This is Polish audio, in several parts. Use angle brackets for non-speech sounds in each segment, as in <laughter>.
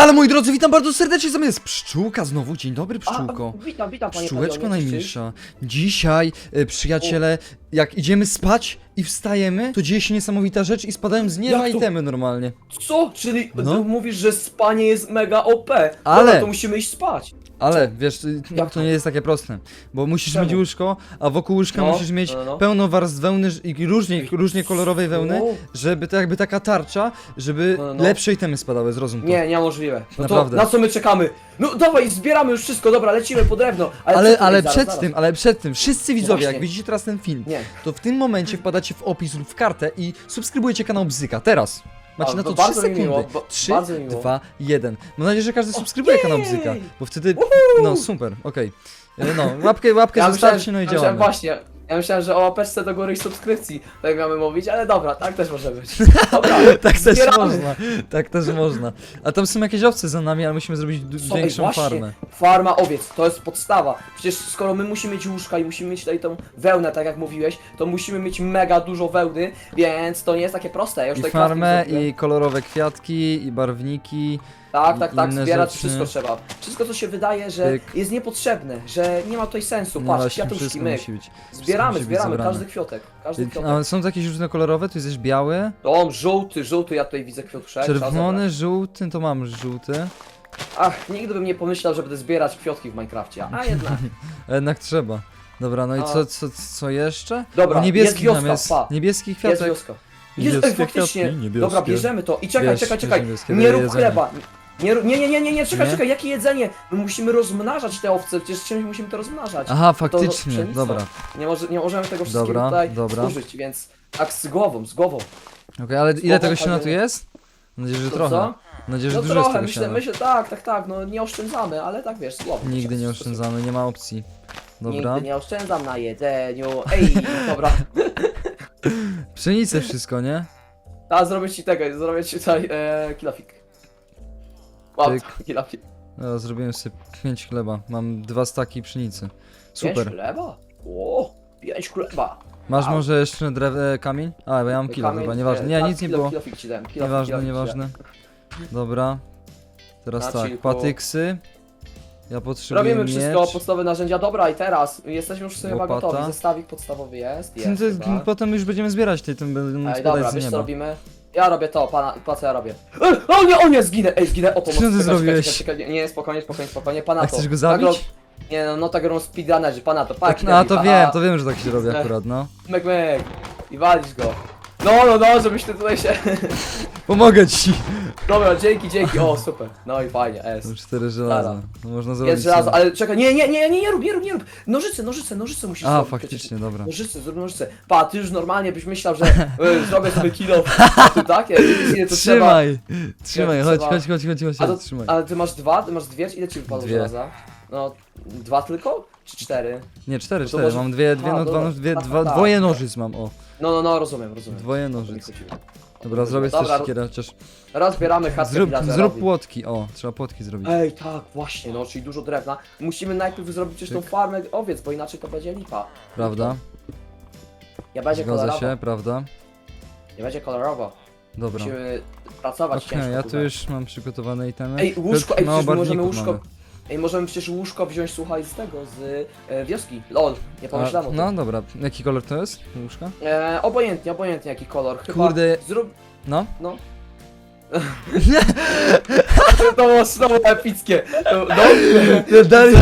Tralala, moi drodzy, witam bardzo serdecznie, zamiast jest pszczółka znowu, dzień dobry pszczółko. A, witam, witam panie Pszczółeczko cześć, najmilsza. Dzisiaj, e, przyjaciele, jak idziemy spać i wstajemy, to dzieje się niesamowita rzecz i spadają z nieba Jak to? itemy normalnie. Co? Czyli No. ty mówisz, że spanie jest mega OP. Ale- Dobra, to musimy iść spać. Ale wiesz, y, Jak to nie jest takie proste, bo musisz Czemu? mieć łóżko, a wokół łóżka No, musisz mieć no, no. pełno warstw wełny ż- i różnie, różnie kolorowej wełny, O, żeby to jakby taka tarcza, żeby No, no. lepsze itemy spadały, zrozum to. Nie, niemożliwe. No Naprawdę. to na co my czekamy? No dawaj, zbieramy już wszystko, dobra, lecimy po drewno. Ale, Ale, co ale tutaj? przed zaraz, tym, ale przed tym, wszyscy widzowie, jak właśnie. widzicie teraz ten film, Nie. to w tym momencie wpadacie w opis lub w kartę i subskrybujecie kanał Bzyka. Teraz. Macie A, na to to 3 bardzo mi sekundy. miło, ba- 3, bardzo mi miło. 2, 1. Mam nadzieję, że każdy subskrybuje kanał jej! Bzyka, bo wtedy. No super, okej. E, No, łapkę, łapkę Ja zostawcie, no i ja myślałem działamy. właśnie, ja myślałem, że o łapeczce do góry i subskrypcji, tak mamy mówić, ale dobra, tak też może być. Dobra, <laughs> Tak też zbieramy. można, tak też można. A tam są jakieś owce za nami, ale musimy zrobić d- Słuchaj, większą właśnie, farmę. Farma owiec, to jest podstawa. Przecież skoro my musimy mieć łóżka i musimy mieć tutaj tą wełnę, tak jak mówiłeś, to musimy mieć mega dużo wełny, więc to nie jest takie proste. Ja już I tutaj farmę, zrobiłem. i kolorowe kwiatki, i barwniki. Tak, tak, tak, inne zbierać rzeczy. wszystko trzeba. Wszystko co się wydaje, że Pyk. jest niepotrzebne, że nie ma tutaj sensu. No Patrz, właśnie, kwiatuszki, wszystko my. musi być. Zbieramy, musi być zbieramy, zebrane. każdy kwiatek, każdy A kwiatek. są to jakieś różnokolorowe, tu jest też biały, Tom, żółty, żółty, ja tutaj widzę kwiatuszek. trzeba czerwony, żółty, to mam żółty. Ach, nigdy bym nie pomyślał, że będę zbierać kwiatki w Minecrafcie, a jednak. <laughs> A Jednak trzeba. Dobra, no i A. co, co, co jeszcze? Dobra, o, niebieski jest wioska, jest. pa. Niebieski Jest kwiatek. wioska. Jest, Niebieskie faktycznie. kwiatki, niebieskie. Dobra, bierzemy to. I czekaj, Bierz, czekaj, bierz czekaj. niebieskie, Nie daję rób jedzenie. chleba. Nie, nie, nie, nie, nie, nie, czekaj, Nie? czekaj, jakie jedzenie? My musimy rozmnażać te owce, przecież czymś musimy to rozmnażać. Aha, To faktycznie, dobra. Nie, może, nie możemy tego wszystkiego Dobra, tutaj dobra. użyć, więc tak z głową, z głową. Okej, ale ile Słowo tego siana tu jest? Mam nadzieję, że To trochę. co? Mam nadzieję, że No dużo jest trochę, tego myślę, siana. myślę, tak, tak, tak, no nie oszczędzamy, ale tak wiesz, z głową. Nigdy nie oszczędzamy, nie ma opcji. Dobra. Nigdy nie oszczędzam na jedzeniu. Ej, dobra. <laughs> Pszenicę wszystko, nie? A zrobię ci tego, zrobię ci tutaj e, kilofik. Kilofik. No, zrobiłem sobie 5 chleba. Mam dwa staki pszenicy. Pięć Super. chleba? O, pięć chleba. Masz może jeszcze drew... e, kamień? A, bo ja mam kilo Kamień, chyba, nieważne. Nie, tak, nic nie kilo- było. Kilofik ci dałem, kilofik, Nieważne, kilofik ci nieważne. Dobra. Teraz tak, patyksy. Ja potrzebuję Robimy miecz. wszystko, podstawowe narzędzia. Dobra, i teraz jesteśmy już chyba Łopata. gotowi. Zestawik podstawowy jest. Ty- jest ty- chyba. Potem już będziemy zbierać tej, tym będą Ej, spadać dobra, z wiesz co nieba. robimy? Ja robię to, pana, po co ja robię? Ej, o nie, o nie, zginę, ej, zginę, o pomoc. Co ty Czekaj, zrobiłeś? Czekaj, czekaj, nie, spokojnie, spokojnie, spokojnie, pana A to. chcesz go Tak zabić? nie no, no tak robią speedrunnerzy, pana to, pak, no, a to wiem, to wiem, że tak się robi akurat, no. Mek, mek. I walisz go. No, no, no, żebyś ty tutaj się... <laughs> Pomogę ci! Dobra, dzięki, dzięki, o, super. No i fajnie, S. Mam cztery żelaza. No, można zrobić Jest żelazo, sobie- ale czekaj, nie, nie, nie, nie, nie rób, nie rób, nie rób. Nożyce, nożyce, nożyce musisz A, zrobić. faktycznie, dobra. Nożyce, zrób nożyce. Pa, ty już normalnie byś myślał, że <laughs> e, zrobię sobie kilo, a ty takie, wiesz, ile to trzeba. Trzymaj! Trzymaj, chodź, trzeba- chodź, chodź, chodź, chodź, A, to, trzymaj. ale ty masz dwa, ty masz dwie, ile ci wypadło Dwie. żelaza? No, dwa tylko? Czy cztery? Nie, cztery, to cztery, może- mam dwie, dwie, A, no, dwa, dobra. no, dwie, dwa, tak, dwoje nożyc mam, o. No, no, no, rozumiem, rozumiem. Dwoje nożyc. Dobra, zrobię Dobra, też siekierę, chociaż... Rozbieramy chatkę Zrób, villagerowi. zrób płotki, o, trzeba płotki zrobić. Ej, tak, właśnie, no, czyli dużo drewna. Musimy najpierw zrobić też tą farmę owiec, bo inaczej to będzie lipa. Prawda? Ja będzie Zgadza kolorowo. się, prawda? Nie będzie kolorowo. Dobra. Musimy pracować Okej, ciężko. ja tu już mam przygotowane itemy. Ej, łóżko, ej, przecież my możemy barwników łóżko... mamy. Ej, możemy przecież łóżko wziąć, słuchaj, z tego, z e, wioski. Lol, nie pomyślałem o tym. No dobra, jaki kolor to jest? Łóżka? E, obojętnie, obojętnie jaki kolor. Chyba Kurde. Zrób... No? No. <laughs> to było znowu epickie. No, No, <laughs> dali,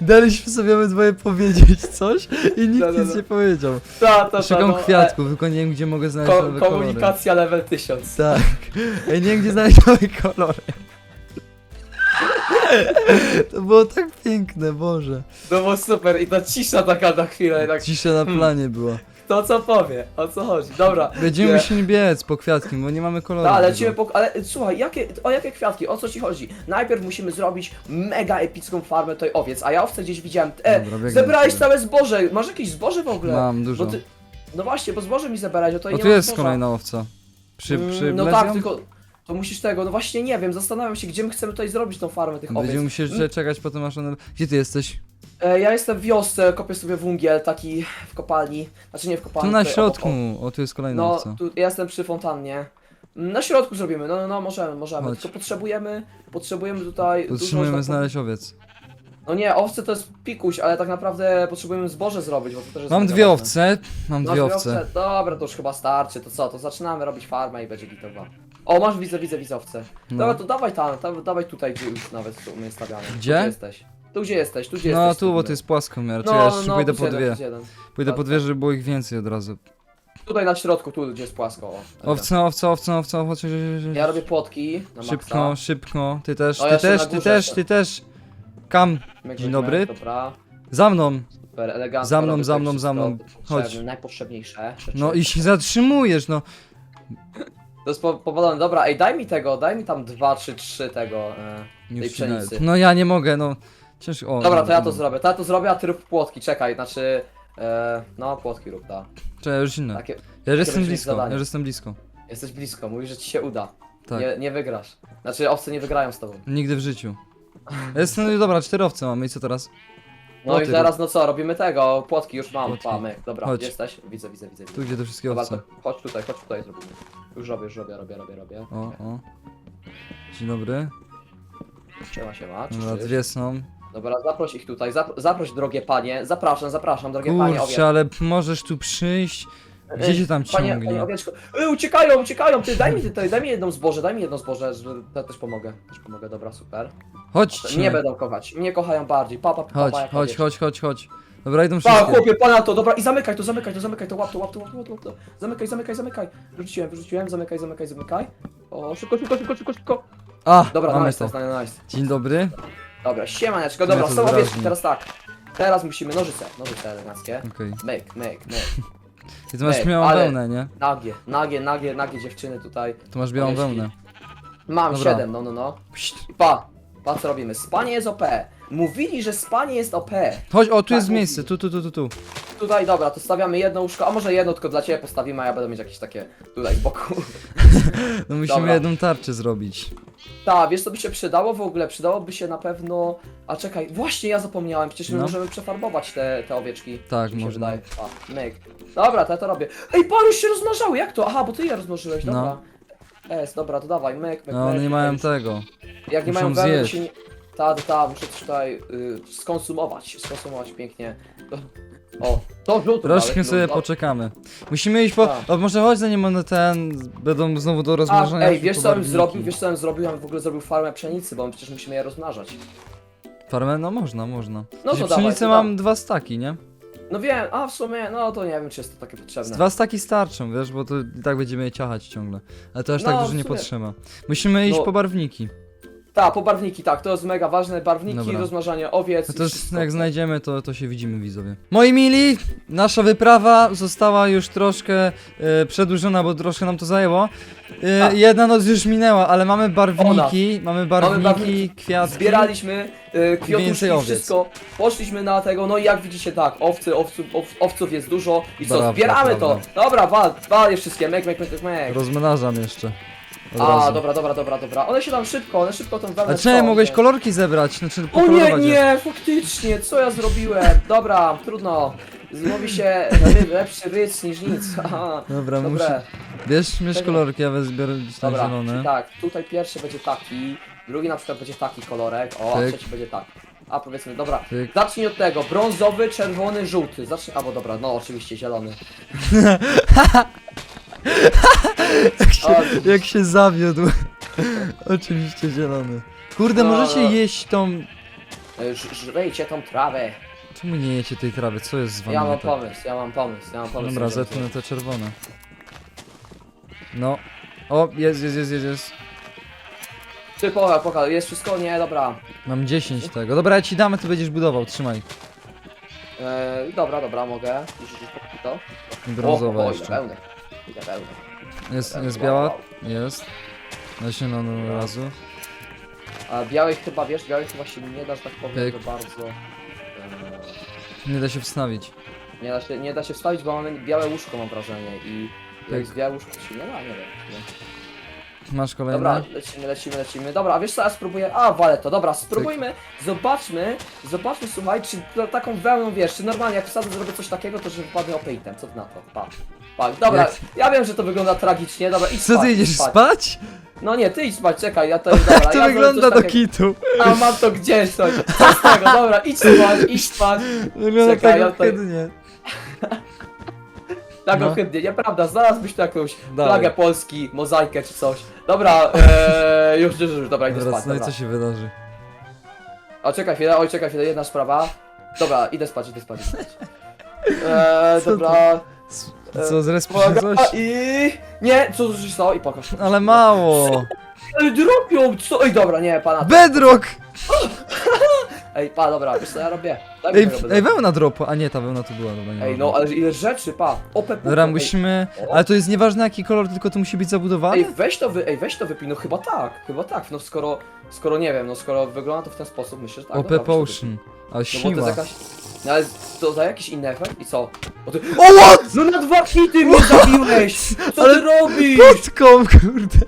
daliśmy sobie obydwoje powiedzieć coś i nikt No, no, nic no. nie powiedział. ta, ta, ta, Szukam no, kwiatków, tylko nie wiem gdzie mogę E, znaleźć ko nowe kolory. komunikacja level 1000. Tak. Ej, nie wiem gdzie znaleźć <laughs> nowe kolory. To było tak piękne, Boże. No bo super i ta cisza taka na chwilę, tak Cisza na planie była. to co powie, o co chodzi. Dobra. Będziemy Nie. musieli biec po kwiatki, bo nie mamy koloru. No, ale lecimy po... Ale słuchaj, jakie, o jakie kwiatki, o co ci chodzi? Najpierw musimy zrobić mega epicką farmę tutaj owiec, a ja owce gdzieś widziałem... E, Dobra, zebrałeś sobie. całe zboże, masz jakieś zboże w ogóle? Mam dużo. Bo ty... No właśnie, bo zboże mi zebrałeś, a to O, nie tu ma jest zboża. kolejna owca. Przy, przy Mm, No tak, tylko... To musisz tego, no właśnie nie wiem, zastanawiam się, gdzie my chcemy tutaj zrobić tą farmę tych owiec. Będziemy musieli jeszcze czekać potem aż one... Gdzie ty jesteś? E, ja jestem w wiosce, kopię sobie węgiel, taki w kopalni, znaczy nie w Tu kopalni. na tutaj środku. O, tu jest kolejna No, owca. tu ja jestem przy fontannie. Na środku zrobimy, no, no, no możemy, możemy. Chodź. Tylko potrzebujemy, potrzebujemy tutaj dużo, tak znaleźć owiec. No nie, owce to jest pikuś, ale tak naprawdę potrzebujemy zboże zrobić, bo to też jest Mam dwie owce, mam Masz dwie owce. Dobra, to już chyba starczy, to co, to zaczynamy robić farmę i będzie gitowa. O, masz, widzę, widzę, widzę owce. No. Dobra, to dawaj tam, tam, dawaj tutaj, gdzie już nawet w sumie stawiamy. Tu, Gdzie? jesteś? Tu gdzie jesteś, tu gdzie No jesteś. tu, bo to jest płaskomiar. No, No, ja no, jeszcze no, pójdę plus po jeden, dwie. plus jeden. Pójdę Tak, po dwie, żeby było ich więcej od razu. Tutaj na środku, tu gdzie jest płasko. O, dobra. Owce, owce, owce, owce, owce. Ja robię płotki na Szybko, maksa. szybko. Ty też, O, ty ja się też, ty górze też, ty też. Kam, Myk, dzień myk, dobry. myk, Dobra, za mną. super, elegancko. Za mną, robię za mną, za wszystko mną. potrzebne, Chodź. Najpotrzebniejsze rzeczy. No i się zatrzymujesz, no. To jest po- powodone. Dobra, ej, daj mi tego, daj mi tam dwa, czy trzy tego. E... Już Tej pszenicy. No ja nie mogę, no. Ciężko. O, Dobra, to ja no. to zrobię. To ja to zrobię, a ty rób płotki, czekaj, znaczy. E... No, płotki rób, ta. Czekaj, już inne. Takie. Ja już jestem będzie blisko, zadanie. ja już jestem blisko. Jesteś blisko, mówisz, że ci się uda. Tak. Nie, nie wygrasz. Znaczy, owce nie wygrają z tobą. Nigdy w życiu. Ja Jestem, dobra, cztery owce mamy i co teraz? No O, i teraz, no co, robimy tego, płotki już mam, Płotki. mamy. Dobra, Chodź. jesteś? Widzę, widzę, widzę. Tu widzę. gdzie te wszystkie Dobra, owce? to chodź tutaj, chodź tutaj zrobimy. Już robię, już robię, robię, robię, robię. O, o. Dzień dobry. Siema, siema, Dobra, dwie są. Dobra, zaproś ich tutaj, zapro zaproś drogie panie, zapraszam, zapraszam, drogie panie, owiec. Kurczę, ale możesz tu przyjść. Gdzie cię tam Panie, ciągnie? panie owieczko. Ej, uciekają, uciekają, ty daj mi tutaj, daj mi jedną zboże, daj mi jedno zboże, że ja też pomogę, też pomogę, dobra, super. Chodźcie. Mnie będą kochać, mnie kochają bardziej, papa, papa, Chodź, chodź, chodź, chodź, chodź. Dobra, idą Pa, wszystkie. chłopie, pana to, dobra, i zamykaj to, zamykaj to, zamykaj to, łap to, łap to, łap to, łap to, łap to. Zamykaj, zamykaj, zamykaj. Wyrzuciłem, wyrzuciłem, zamykaj, zamykaj, zamykaj. O, szybko, szybko, szybko, szybko, szybko. A, Dobra, mamy nice, to. nice, nice. Dzień dobry. Dobra, siemaneczko, Ja dobra, to są owieczki, wyraźnie. teraz tak. Teraz musimy nożyce, nożyce eleganckie. Okej. Myk, myk, myk. I ty masz Ej, białą ale- wełnę, nie? Nagie, nagie, nagie, nagie dziewczyny tutaj. Tu masz białą wełnę. Mam Dobra. siedem, no, no, no. I pa, pa co robimy? Spanie jest OP. Mówili, że spanie jest OP. Chodź, o, tu Tak, jest miejsce, tu, tu, tu, tu, tu. Tutaj, dobra, to stawiamy jedno łóżko, a może jedno tylko dla ciebie postawimy, a ja będę mieć jakieś takie tutaj z boku. <laughs> No musimy Dobra. jedną tarczę zrobić. Tak, wiesz co by się przydało w ogóle? Przydałoby się na pewno... A czekaj, właśnie ja zapomniałem, przecież my No. możemy przefarbować te, te owieczki. Tak, mi się można. wydaje. A, myk. Dobra, to ja to robię. Ej, pan już się rozmnażały, jak to? Aha, bo ty je rozmnożyłeś, No. dobra. Es, dobra, to dawaj, myk, myk, No one myk, nie mają myk. tego. Jak nie muszą mają to zjeść. się nie... Ta, ta, muszę coś tutaj y, skonsumować, skonsumować pięknie. O, to żółto Troszkę dałeś, sobie no, poczekamy. Musimy iść po... Tak. O, może chodź zanim one ten... Będą znowu do A, rozmnażania. ej, wiesz co bym barwniki. zrobił? Wiesz co bym zrobił? Ja bym w ogóle zrobił farmę pszenicy, bo my przecież musimy je rozmnażać. Farmę? No można, można. No Znaczy, to dawaj, to mam dawaj. dwa staki, nie? No wiem, a w sumie, no to nie wiem, czy jest to takie Z potrzebne. Dwa staki starczą, wiesz, bo to i tak będziemy je ciachać ciągle. Ale to aż No, tak dużo nie sumie. potrzeba. Musimy iść No. po barwniki. Tak, po barwniki, tak, to jest mega ważne. Barwniki, Dobra. rozmnażanie owiec. No i to już wszystko. jak znajdziemy, to, to się widzimy widzowie. Moi mili, nasza wyprawa została już troszkę e, przedłużona, bo troszkę nam to zajęło. E, Tak. Jedna noc już minęła, ale mamy barwniki, mamy barwniki, barwniki. kwiatki. Zbieraliśmy y, kwiatuszki, Więcej owiec. wszystko. Poszliśmy na tego, no i jak widzicie, tak, owcy, owców, ow, owców jest dużo. I co, Prawda, zbieramy to. Dobra, wal, wal je wszystkie, mek, mek, mek, mek. Rozmnażam jeszcze. A, razu. dobra, dobra, dobra, dobra. One się tam szybko, one szybko tą wełnę A czemu mogłeś kolorki zebrać? Znaczy O nie, pokolorować je. nie, faktycznie, co ja zrobiłem? Dobra, trudno. Mówi się ry, lepszy rys niż nic. <laughs> Aha, Dobra, muszę. Dobre. Bierz, bierz Czekaj. kolorki, ja gdzieś tam Dobra, zielone. czyli tak, tutaj pierwszy będzie taki, drugi na przykład będzie taki kolorek, o, a Tyk. trzeci będzie tak. A powiedzmy, dobra, Tyk. zacznij od tego, brązowy, czerwony, żółty, zacznij, albo dobra, no oczywiście zielony. <laughs> Jak się, jak się zawiódł. Oczywiście zielony. Kurde, No, możecie no. jeść tą... e, ż- żrejcie tą trawę. Czemu nie jecie tej trawy? Co jest z wami Ja nie mam tak? pomysł, ja mam pomysł, ja mam pomysł. Dobra, Idziemy zetnę te czerwone. No. O, jest, jest, jest, jest, jest. Ty poka, poka, jest wszystko? Nie, dobra. Mam 10 tego. Dobra, ja ci damy, ty będziesz budował, trzymaj. E, dobra, dobra, mogę. To. I O, brązowa o, ile jeszcze. Jest, jest biała? Jest. Na zieloną Dobra. razu. A białych chyba, wiesz, białych chyba się nie da, że tak powiem, Pyk. bardzo... E, Nie da się wstawić. Nie da się, nie da się wstawić, bo mamy białe łóżko mam wrażenie i jak Tak. jest białe łóżko to się nie da, nie wiem. Nie. Masz kolejne? Dobra, lecimy, lecimy, lecimy. Dobra, a wiesz co, ja spróbuję. A, wale to, dobra, spróbujmy, zobaczmy, zobaczmy, słuchaj, czy to, taką wełną wiesz, czy normalnie jak wsadzę zrobię coś takiego, to że wypadnie opejtem. Co ty na to? Pa. Pa. Dobra, Jak- ja wiem, że to wygląda tragicznie, dobra, idź Co spać, ty idziesz idź spać. No nie, ty idź spać, czekaj, ja to <laughs> dobra, to zrobię wygląda coś do takiego. kitu? A mam to gdzieś, to, co z tego, dobra, idź spać, idź spać. <laughs> Wygląda Czekaj, tak ja tutaj- ohydnie. <laughs> Tak No. ohydnie, nieprawda, znalazłbyś tu jakąś Dawaj. flagę Polski, mozaikę czy coś. Dobra, ee, <laughs> już, już, już, dobra, idę Teraz, spać, no i dobra. co się wydarzy? O, czekaj chwilę, oj, czekaj chwilę, jedna sprawa. Dobra, idę spać, idę spać, idę spać. Eee, <laughs> Co dobra. S- Co, zrespisz się Uwaga, coś? i... Nie, co to się stało? I pokaż. Ale mało! Ej, dropią, co? Ej, dobra, nie, pana. Bedrock! <laughs> Ej, pa, dobra, wiesz co ja robię? Daj mi Ej, bedrocka. ej, wełna dropu, a nie, ta wełna tu była, dobra, nie Ej, no, ale ile rzeczy, pa. Ope, Dobra, musimy... Ale to jest nieważne jaki kolor, tylko to musi być zabudowane? Ej, weź to wy, ej, weź to wypij, no chyba tak, chyba tak, no skoro, skoro nie wiem, no skoro wygląda to w ten sposób, myślę, że tak. OP dobra, muszę Potion. Wypić. No bo to siła. jest jakaś, no ale to za jakiś inny efekt i co? O, ty... O, what? No na dwa hity mnie zabiłeś! Co Ale ty robisz? Podką, kurde,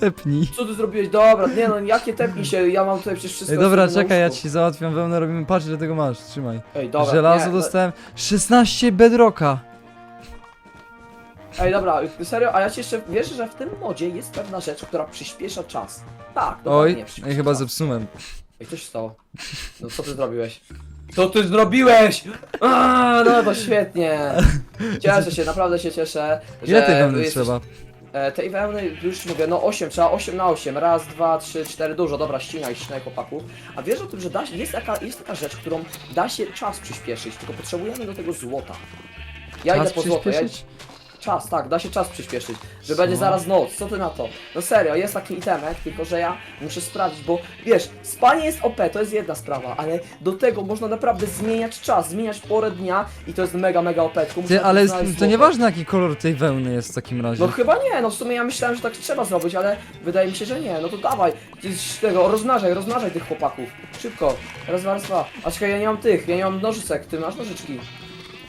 tepnij. Co ty zrobiłeś? Dobra, nie no, jakie tepnij się, ja mam tutaj przecież wszystko Ej, dobra, na czekaj, ja łóżku. ci załatwiam wełnę, robimy, patrz ile tego masz, trzymaj. Ej, dobra, Żelazo nie, no- dostałem, 16 bedrocka. Ej, dobra, serio, a ja ci jeszcze, wiesz, że w tym modzie jest pewna rzecz, która przyspiesza czas. Tak, Oj, dokładnie, przyspiesza ej, chyba czas. zepsułem. Ej, co się stało? No co ty zrobiłeś? Co ty zrobiłeś? A, no to <laughs> świetnie. Cieszę się, naprawdę się cieszę, że Ile tej wełny jesteś- trzeba? E, tej wełny już mówię, no 8, trzeba 8 na 8. Raz, dwa, trzy, cztery, dużo, dobra, ścinaj, ścinaj chłopaków. A wiesz o tym, że da się, jest, taka, jest taka rzecz, którą da się czas przyspieszyć, tylko potrzebujemy do tego złota. Ja Czas idę po złoto, ja, przyspieszyć? Czas, tak, da się czas przyspieszyć. Że będzie zaraz noc, co ty na to? No serio, jest taki itemek, tylko że ja muszę sprawdzić, bo wiesz, spanie jest OP, to jest jedna sprawa, ale do tego można naprawdę zmieniać czas, zmieniać porę dnia i to jest mega, mega OP. tylko muszę Ty, ale jest, znaleźć to złoto. nieważne jaki kolor tej wełny jest w takim razie. No chyba nie, no w sumie ja myślałem, że tak trzeba zrobić, ale wydaje mi się, że nie. No to dawaj, ty z tego, rozmnażaj, rozmnażaj tych chłopaków. Szybko, raz, dwa, raz, dwa. A czekaj, ja nie mam tych, ja nie mam nożycek, ty masz nożyczki.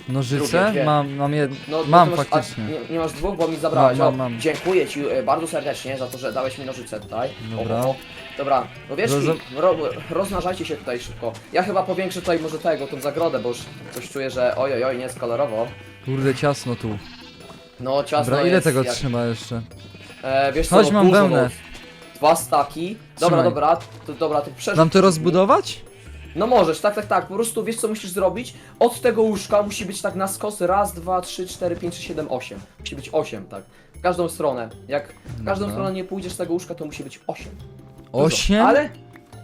Nożyce? Dwie. Mam, mam jed... No, mam ty masz, faktycznie. A, nie, nie masz dwóch, bo mi zabrałeś. Mam, O, mam, mam. Dziękuję ci e, bardzo serdecznie za to, że dałeś mi nożyce tutaj. Dobra. O, o, o. Dobra, no wiesz, Rozo- ro, rozmnażajcie się tutaj szybko. Ja chyba powiększę tutaj może tego, tą zagrodę, bo już coś czuję, że oj, oj, oj, nie jest kolorowo. Kurde, ciasno tu. No ciasno Dobra, ile jest, tego jak... trzyma jeszcze? E, wiesz co, Chodź, no, mam dużo, wełnę. no, Dwa staki. Dobra, Trzymaj. dobra, to, dobra, to przerzuć. Mam to rozbudować? No możesz, tak, tak, tak. Po prostu wiesz co musisz zrobić? Od tego łóżka musi być tak na skos raz, dwa, trzy, cztery, pięć, sześć, siedem, osiem. Musi być osiem, tak. W każdą stronę. Jak w każdą Dobra. stronę nie pójdziesz z tego łóżka, to musi być osiem. Dużo. Osiem? Ale?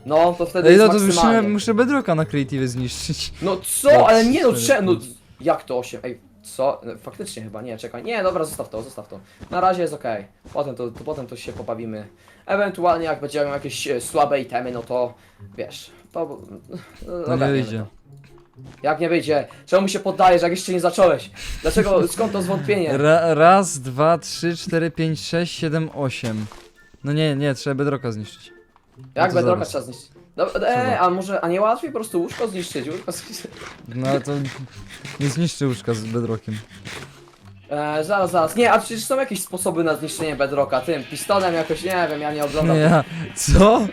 No, to wtedy Ej, no jest to muszę, maksymalnie. muszę bedrocka na creative zniszczyć. No co? Ale nie no, cze... no jak to 8? Ej, co? No, Faktycznie chyba, nie, czekaj. Nie, dobra, zostaw to, zostaw to. Na razie jest okej. Potem to, to, potem to się pobawimy. Ewentualnie jak będziemy miał jakieś e, słabe itemy, no to wiesz, to... To nie ogarniemy wyjdzie. to. Jak nie wyjdzie? Czemu się poddajesz, jak jeszcze nie zacząłeś? Dlaczego, skąd to zwątpienie? Ra, raz, dwa, trzy, cztery, pięć, sześć, siedem, osiem. No nie, nie, trzeba bedrocka zniszczyć. Jak to bedroka zaraz. trzeba zniszczyć? Dobra, e, a może, a nie łatwiej po prostu łóżko zniszczyć? Łóżko zniszczyć. No ale to nie zniszczy łóżka z bedrockiem. E, zaraz, zaraz. Nie, a przecież są jakieś sposoby na zniszczenie bedrocka. Tym pistonem jakoś, nie wiem, ja nie oglądam. Nie, ja, co?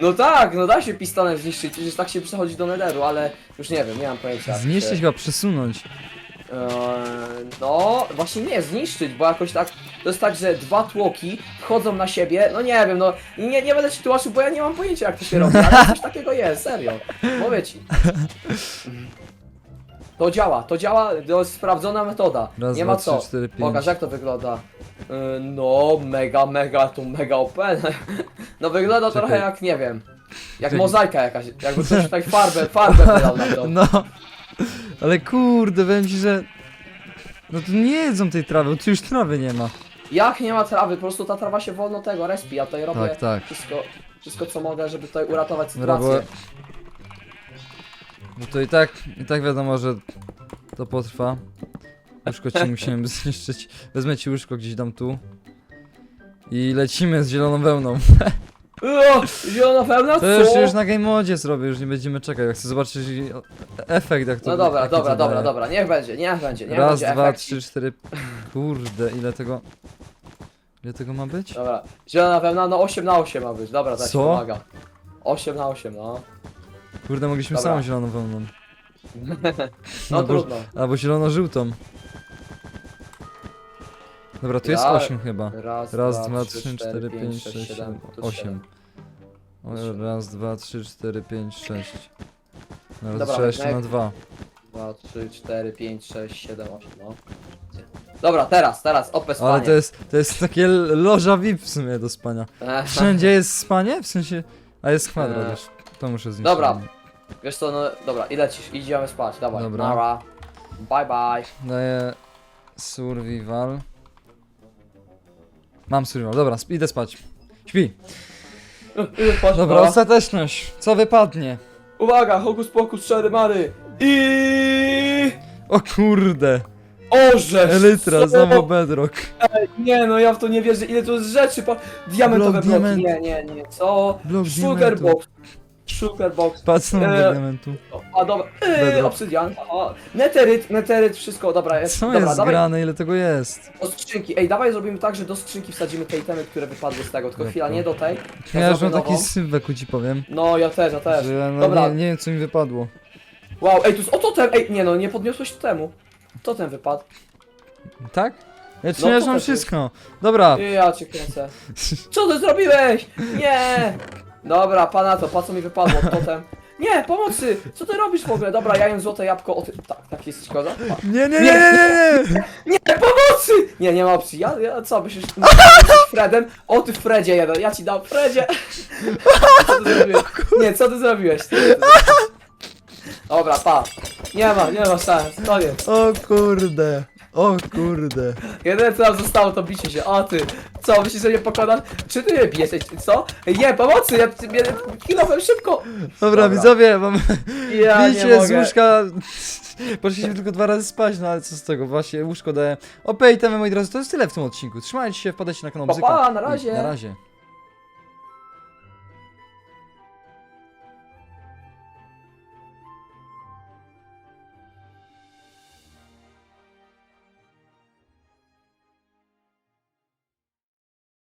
No tak, no da się pistonem zniszczyć, przecież tak się przechodzi do netheru, ale już nie wiem, nie mam pojęcia. Zniszczyć Czy- chyba, przesunąć. Eee, no, właśnie nie, zniszczyć, bo jakoś tak, to jest tak, że dwa tłoki wchodzą na siebie, no nie wiem, no nie, nie będę ci tłumaczył, bo ja nie mam pojęcia jak to się robi, ale coś takiego jest, serio, mówię ci. To działa, to działa, to jest sprawdzona metoda, Raz, nie dwa, ma trzy, co. cztery, pięć. Pokaż jak to wygląda. Yy, No, mega, mega, tu mega OP. No wygląda trochę jak, nie wiem, jak mozaika jakaś, jakby ktoś tutaj farbę, <laughs> farbę wylał na to. No, ale kurde, powiem ci, że... No to nie jedzą tej trawy, bo tu już trawy nie ma. Jak nie ma trawy, po prostu ta trawa się wolno tego respi, ja tutaj robię Tak, tak. wszystko, wszystko co mogę, żeby tutaj uratować Dobra, bo... sytuację. No to i tak, i tak wiadomo, że to potrwa. Łóżko ci <laughs> musimy zniszczyć. Wezmę ci łóżko gdzieś dam tu. I lecimy z zieloną wełną. <laughs> O, zielona pełna, To już, już na game modzie zrobię, już nie będziemy czekać. Ja chcę zobaczyć efekt jak to No dobra, jaki dobra, to dobra, daje. dobra, niech będzie, niech będzie, niech Raz, będzie dwa, efekt. trzy, cztery. Kurde, ile tego. Ile tego ma być? Dobra, zielona wełna, no 8 na 8 ma być, dobra, tak Co? pomaga. 8 na 8, no. Kurde, mogliśmy Dobra. samą zieloną wełną. <laughs> No bo- trudno. Albo zielono-żółtą. Dobra, tu jest Ja- 8 chyba. Raz, Raz, dwa, trzy, cztery, pięć, sześć, siedem, siedem, osiem. siedem. Raz, dwa, trzy, cztery, pięć, sześć. Raz, Dobra, sześć jak- na dwa. 2, 3, 4, 5, 6, 7, 8, no. Dobra, teraz, teraz, opę spanie. Ale to jest, to jest takie l- loża VIP w sumie do spania. Wszędzie jest spanie? W sensie... A jest kwadrat Eee. już. To muszę zniszczyć. Dobra. Wiesz co, no dobra, i lecisz, idziemy spać, dawaj, Dobra. nara. Bye bye. Daję survival. Mam survival, dobra, idę spać. Śpi. Idę spać, Dobra, nara. ostateczność. Co wypadnie? Uwaga, hokus pokus, cztery mary. I... O kurde. Orzesz! Elytra, co? znowu bedrock. Nie no, ja w to nie wierzę, ile tu jest rzeczy, pa... diamentowe Blok bloki, diament. nie, nie, nie, co? Blok Sugar diamentu. box. Sugar box. Patrz diamentu. O, A dobra, yy, Bedrock. obsydian, o, neteryt, neteryt, wszystko, dobra, jest, Co dobra, jest dawaj grane? Ile tego jest? do skrzynki, ej, dawaj zrobimy tak, że do skrzynki wsadzimy te itemy, które wypadły z tego, tylko Dobra. chwila, nie do tej. Ja już mam zrobię taki nową. ci powiem. No, ja też, ja też. Że ja no, Dobra. nie, nie wiem co mi wypadło. Wow, ej, tu jest, o totem, ej, nie no, nie podniosłeś temu. Totem wypadł. Tak? Ja No, to też wszystko. Dobra. Ja cię kręcę. Co ty zrobiłeś? Nie! Dobra, pana to, pa co mi wypadło, <laughs> totem. Nie, pomocy! Co ty robisz w ogóle? Dobra, ja jem złote jabłko, o ty... Tak, tak jesteś koza? Pa. Nie, nie, nie, nie, nie, nie. Nie, pomocy! Nie, nie ma opcji, ja, ja co, myślisz, <laughs> nie, jesteś Fredem? O ty Fredzie jeden, ja ci dam, Fredzie! <laughs> Co ty zrobiłeś? Nie, co ty zrobiłeś? Co ty zrobiłeś? Dobra, pa. Nie ma, nie ma szans, koniec. O kurde. O kurde. Jedyne co nam zostało to bicie się, o ty. Co, myślisz, że nie pokonasz? Czy ty mnie bijesz? Ej, Co? Ej, Nie, pomocy, ja mnie kilowem szybko. Dobra, Dobra. widzowie, mam Ja nie bicie z łóżka. <laughs> Poszliśmy tylko dwa razy spać, no ale co z tego, właśnie łóżko daje. Opej, temy moi drodzy, to jest tyle w tym odcinku. Trzymajcie się, wpadajcie na kanał Pa, Bzyka. pa, na I razie. Na razie.